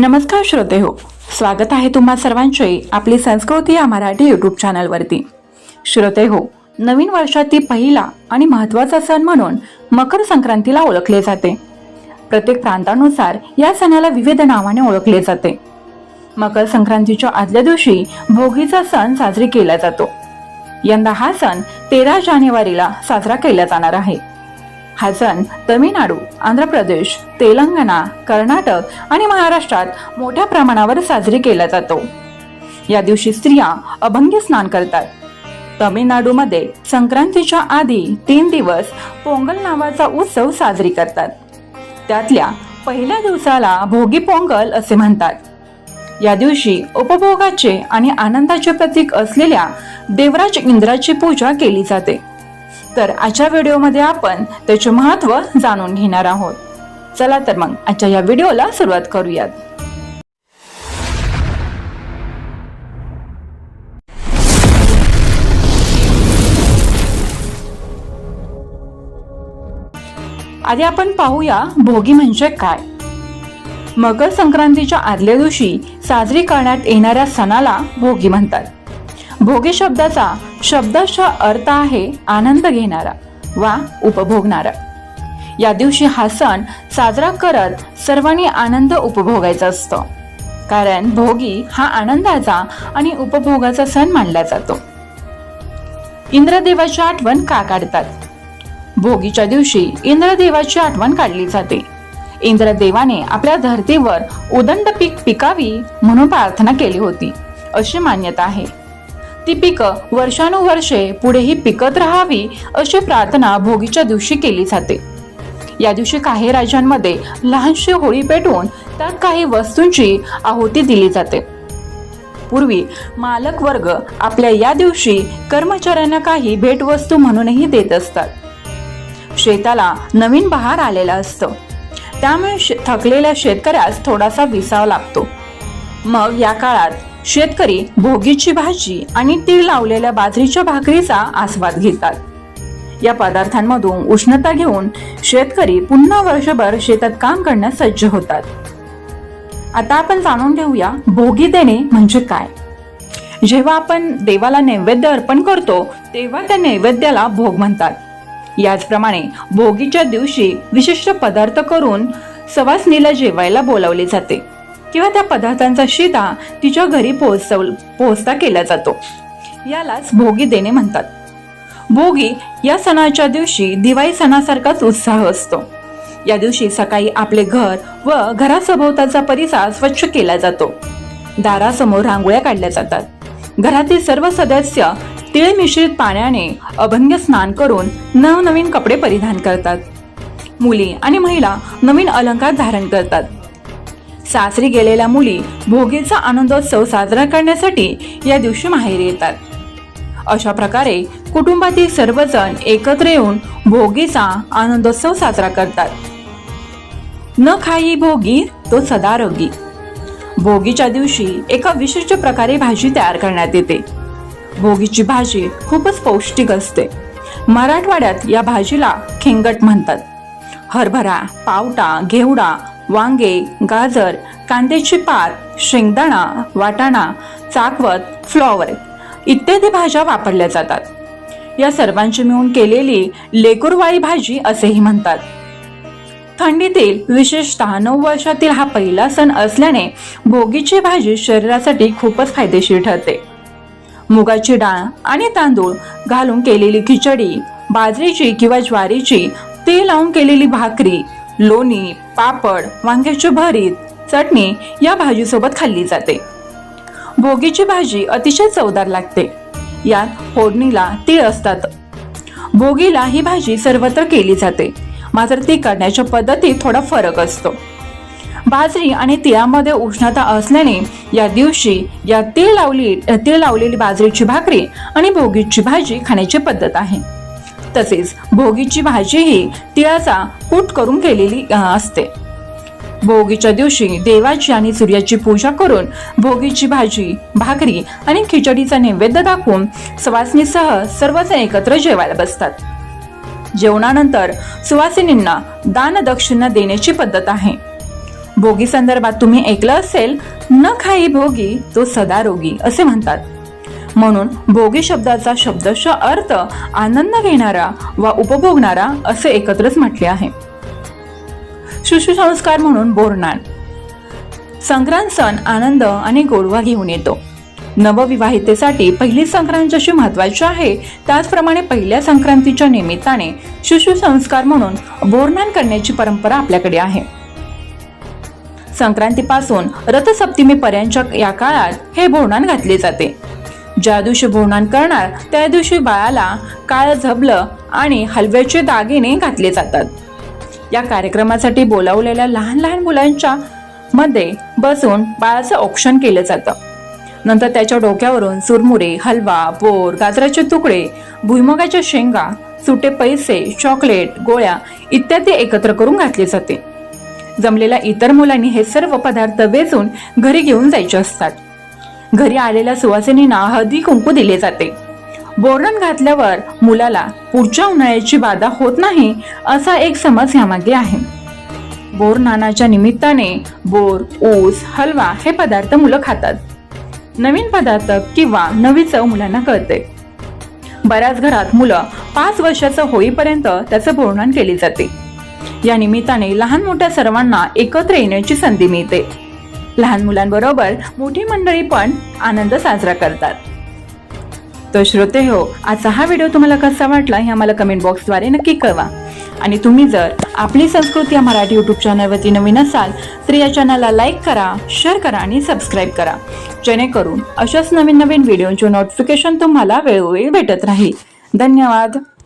नमस्कार श्रोते हो स्वागत आहे तुम्हा सर्वांचे आपली संस्कृती या मराठी यूट्यूब चॅनलवरती श्रोते हो नवीन वर्षातील पहिला आणि महत्त्वाचा सण म्हणून मकर संक्रांतीला ओळखले जाते. प्रत्येक प्रांतानुसार या सणाला विविध नावाने ओळखले जाते. मकर संक्रांतीच्या आदल्या दिवशी भोगीचा सण साजरी केला जातो. यंदा हा सण तेरा जानेवारीला साजरा केला जाणार आहे. हा सण तमिळनाडू आंध्र प्रदेश तेलंगणा कर्नाटक आणि महाराष्ट्रात मोठ्या प्रमाणावर साजरी केला जातो. या दिवशी स्त्रिया अभंगी स्नान करतात. तमिळनाडूमध्ये संक्रांतीच्या आधी तीन दिवस पोंगल नावाचा उत्सव साजरी करतात. त्यातल्या पहिल्या दिवसाला भोगी पोंगल असे म्हणतात. या दिवशी उपभोगाचे आणि आनंदाचे प्रतीक असलेल्या देवराज इंद्राची पूजा केली जाते. तर आजच्या व्हिडिओमध्ये आपण त्याचे महत्त्व जाणून घेणार आहोत. चला तर मग आजच्या या व्हिडिओला सुरुवात करूयात. आधी आपण पाहूया भोगी म्हणजे काय. मकर संक्रांतीच्या आदल्या दिवशी साजरी करण्यात येणाऱ्या सणाला भोगी म्हणतात. भोगी शब्दाचा शब्दाचा अर्थ आहे आनंद घेणारा वा उपभोगणारा. या दिवशी हा सण साजरा करत सर्वांनी आनंद उपभोगायचा असतो. कारण भोगी हा आनंदाचा आणि उपभोगाचा सण मानला जातो. इंद्रदेवाची आठवण का काढतात? भोगीच्या दिवशी इंद्रदेवाची आठवण काढली जाते. इंद्रदेवाने आपल्या धर्तीवर उदंड पीक पिकावी म्हणून प्रार्थना केली होती. अशी मान्यता आहे. ती पिकं वर्षानुवर्षे पुढेही पिकत राहावी अशी प्रार्थना भोगीच्या दिवशी केली जाते. या दिवशी काही राज्यांमध्ये लहानशी होळी पेटवून त्यात काही वस्तूंची आहुती दिली जाते. पूर्वी मालक वर्ग आपल्या या दिवशी कर्मचाऱ्यांना काही भेटवस्तू म्हणूनही देत असतात. शेताला नवीन बहार आलेला असतो. त्यामुळे शे- थकलेल्या शेतकऱ्यास थोडासा विसाव लागतो. मग या काळात शेतकरी भोगीची भाजी आणि तीळ लावलेल्या बाजरीच्या भाकरीचा आस्वाद घेतात. या पदार्थांमधून उष्णता घेऊन शेतकरी पुन्हा वर्षभर शेतात काम करण्यास सज्ज होतात. आता आपण जाणून घेऊया भोगी देणे म्हणजे काय? जेव्हा आपण देवाला नैवेद्य अर्पण करतो तेव्हा त्या नैवेद्याला भोग म्हणतात. याचप्रमाणे भोगीच्या दिवशी विशिष्ट पदार्थ करून सवासनीला जेवायला बोलावले जाते. किंवा त्या पदार्थांचा शिदा तिच्या घरी पोहोचव पोहोचता केला जातो. यालाच भोगी देणे म्हणतात. भोगी या सणाच्या दिवशी दिवाळी सणासारखाच उत्साह असतो. या दिवशी सकाळी आपले घर व घरासभोवताचा परिसर स्वच्छ केला जातो. दारासमोर रांगोळ्या काढल्या जातात. घरातील सर्व सदस्य तिळ मिश्रित पाण्याने अभंग स्नान करून नवनवीन कपडे परिधान करतात. मुली आणि महिला नवीन अलंकार धारण करतात. सासरी गेलेल्या मुली भोगीचा आनंदोत्सव साजरा करण्यासाठी या दिवशी माहेरी येतात. अशा प्रकारे कुटुंबातील सर्वजण एकत्र येऊन भोगीचा आनंदोत्सव साजरा करतात. न खाई भोगी तो सदा रोगी भोगीच्या दिवशी एका विशिष्ट प्रकारे भाजी तयार करण्यात येते. भोगीची भाजी खूपच पौष्टिक असते. मराठवाड्यात या भाजीला खेंगट म्हणतात. हरभरा पावटा घेवडा वांगे गाजर कांद्याची पात शेंगदाणा वाटाणा चाकवत फ्लॉवर इत्यादी भाज्या वापरल्या जातात. या सर्वांची मिळून केलेली लेकुरवाळी भाजी असेही म्हणतात. थंडीतील विशेषतः नऊ वर्षातील हा पहिला सण असल्याने भोगीची भाजी शरीरासाठी खूपच फायदेशीर ठरते. मुगाची डाळ आणि तांदूळ घालून केलेली खिचडी बाजरीची किंवा ज्वारीची तेल लावून केलेली भाकरी लोणी पापड वांग्याची भरीत चटणी या भाजीसोबत खाल्ली जाते. भोगीची भाजी अतिशय चवदार लागते. यात फोडणीला तीळ असतात. भोगीला ही भाजी सर्वत्र केली जाते. मात्र ती करण्याच्या पद्धतीत थोडा फरक असतो. बाजरी आणि तिळामध्ये उष्णता असल्याने या दिवशी या तीळ लावली तीळ लावलेली बाजरीची भाकरी आणि भोगीची भाजी खाण्याची पद्धत आहे. तसेच भोगीची भाजी ही तिळाचा कूट करून केलेली असते. भोगीच्या दिवशी देवाची आणि सूर्याची पूजा करून भोगीची भाजी भाकरी आणि खिचडीचा नैवेद्य दाखवून सुवासिनीसह सर्वजण एकत्र जेवायला बसतात. जेवणानंतर सुवासिनींना दान दक्षिणा देण्याची पद्धत आहे. भोगी संदर्भात तुम्ही ऐकलं असेल न खाई भोगी तो सदा रोगी असे म्हणतात. म्हणून भोगी शब्दाचा शब्दश अर्थ आनंद घेणारा वा उपभोगणारा असे एकत्रच म्हटले आहे. शिशुसंस्कार म्हणून बोरनान संक्रांत सण आनंद आणि गोडवा घेऊन येतो. नवविवाहितेसाठी पहिली संक्रांत जशी महत्वाची आहे त्याचप्रमाणे पहिल्या संक्रांतीच्या निमित्ताने शिशुसंस्कार म्हणून बोरनान करण्याची परंपरा आपल्याकडे आहे. संक्रांतीपासून रथसप्तमीपर्यंतच्या या काळात हे बोरनान घातले जाते. ज्या दिवशी बोरनान करणार त्या दिवशी बाळाला काळ झबलं आणि हलव्याचे दागिने घातले जातात. या कार्यक्रमासाठी बोलावलेल्या लहान लहान मुलांच्या मध्ये बसून बाळाचं औक्षण केलं जातं. नंतर त्याच्या डोक्यावरून चुरमुरे हलवा बोर गाजराचे तुकडे भुईमुगाच्या शेंगा सुटे पैसे चॉकलेट गोळ्या इत्यादी एकत्र करून घातले जाते. जमलेल्या इतर मुलांनी हे सर्व पदार्थ वेचून घरी घेऊन जायचे असतात. घरी आलेल्या सुवासिनींना हळदी कुंकू दिले जाते. बोरण घातल्यावर मुलाला पुढच्या उन्हाळ्याची बाधा होत नाही असा एक समज यामागे आहे. बोर नानाच्या निमित्ताने बोर ऊस हलवा हे पदार्थ मुलं खातात. नवीन पदार्थ किंवा नवी चव मुलांना कळते. बऱ्याच घरात मुलं पाच वर्षाचं होईपर्यंत त्याचं बोर्णन केली जाते. या निमित्ताने लहान मोठ्या सर्वांना एकत्र येण्याची संधी मिळते. लहान मुलांबरोबर मोठी मंडळी पण आनंद साजरा करतात. तर श्रोते हो आजचा हा व्हिडिओ तुम्हाला कसा वाटला हे आम्हाला कमेंट बॉक्सद्वारे नक्की कळवा. आणि तुम्ही जर आपली संस्कृती या मराठी यूट्यूब चॅनलवरती नवीन असाल तर या चॅनलला लाईक करा शेअर करा आणि सबस्क्राईब करा. जेणेकरून अशाच नवीन नवीन व्हिडिओचे नोटिफिकेशन तुम्हाला वेळोवेळी भेटत राहील. धन्यवाद.